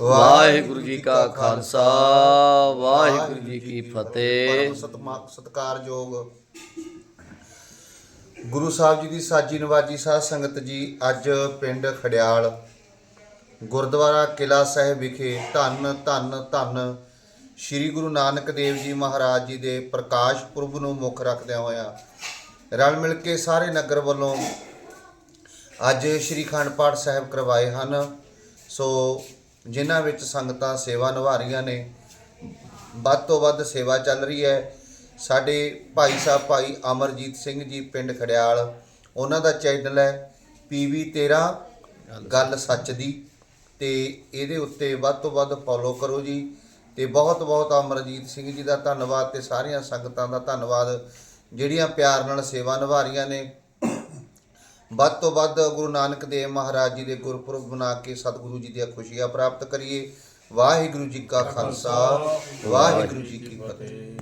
ਵਾਹਿਗੁਰੂ ਜੀ ਕਾ ਖਾਲਸਾ, ਵਾਹਿਗੁਰੂ ਜੀ ਕੀ ਫਤਿਹ। ਸਤਮਾ- ਸਤਿਕਾਰਯੋਗ ਗੁਰੂ ਸਾਹਿਬ ਜੀ ਦੀ ਸਾਜੀ ਨਵਾਜੀ ਸਾਧ ਸੰਗਤ ਜੀ, ਅੱਜ ਪਿੰਡ ਖੜਿਆਲ, ਗੁਰਦੁਆਰਾ ਕਿਲਾ ਸਾਹਿਬ ਵਿਖੇ ਧੰਨ ਧੰਨ ਧੰਨ ਸ੍ਰੀ ਗੁਰੂ ਨਾਨਕ ਦੇਵ ਜੀ ਮਹਾਰਾਜ ਜੀ ਦੇ ਪ੍ਰਕਾਸ਼ ਪੁਰਬ ਨੂੰ ਮੁੱਖ ਰੱਖਦਿਆਂ ਹੋਇਆ ਰਲ ਮਿਲ ਕੇ ਸਾਰੇ ਨਗਰ ਵੱਲੋਂ ਅੱਜ ਸ੍ਰੀ ਖੰਡ ਪਾਠ ਸਾਹਿਬ ਕਰਵਾਏ ਹਨ। ਸੋ ਜਿਨ੍ਹਾਂ ਵਿੱਚ ਸੰਗਤਾਂ ਸੇਵਾ ਨਿਭਾ ਰਹੀਆਂ ਨੇ, ਵੱਧ ਤੋਂ ਵੱਧ ਸੇਵਾ ਚੱਲ ਰਹੀ ਹੈ। ਸਾਡੇ ਭਾਈ ਸਾਹਿਬ ਭਾਈ ਅਮਰਜੀਤ ਸਿੰਘ ਜੀ ਪਿੰਡ ਖੜਿਆਲ, ਉਹਨਾਂ ਦਾ ਚੈਨਲ ਹੈ ਪੀਵੀ 13 ਗੱਲ ਸੱਚ ਦੀ। ਤੇ ਇਹਦੇ ਉੱਤੇ ਵੱਧ ਤੋਂ ਵੱਧ ਫੋਲੋ ਕਰੋ ਜੀ। ਤੇ ਬਹੁਤ ਬਹੁਤ ਅਮਰਜੀਤ ਸਿੰਘ ਜੀ ਦਾ ਧੰਨਵਾਦ ਤੇ ਸਾਰੀਆਂ ਸੰਗਤਾਂ ਦਾ ਧੰਨਵਾਦ, ਜਿਹੜੀਆਂ ਪਿਆਰ ਨਾਲ ਸੇਵਾ ਨਿਭਾ ਰਹੀਆਂ ਨੇ। ਵੱਧ ਤੋਂ ਵੱਧ ਗੁਰੂ ਨਾਨਕ ਦੇਵ ਮਹਾਰਾਜ ਜੀ ਦੇ ਗੁਰਪੁਰਬ ਬਣਾ ਕੇ ਸਤਿਗੁਰੂ ਜੀ ਦੀਆਂ ਖੁਸ਼ੀਆਂ ਪ੍ਰਾਪਤ ਕਰੀਏ। ਵਾਹਿਗੁਰੂ ਜੀ ਕਾ ਖਾਲਸਾ, ਵਾਹਿਗੁਰੂ ਜੀ ਕੀ ਫਤਿਹ।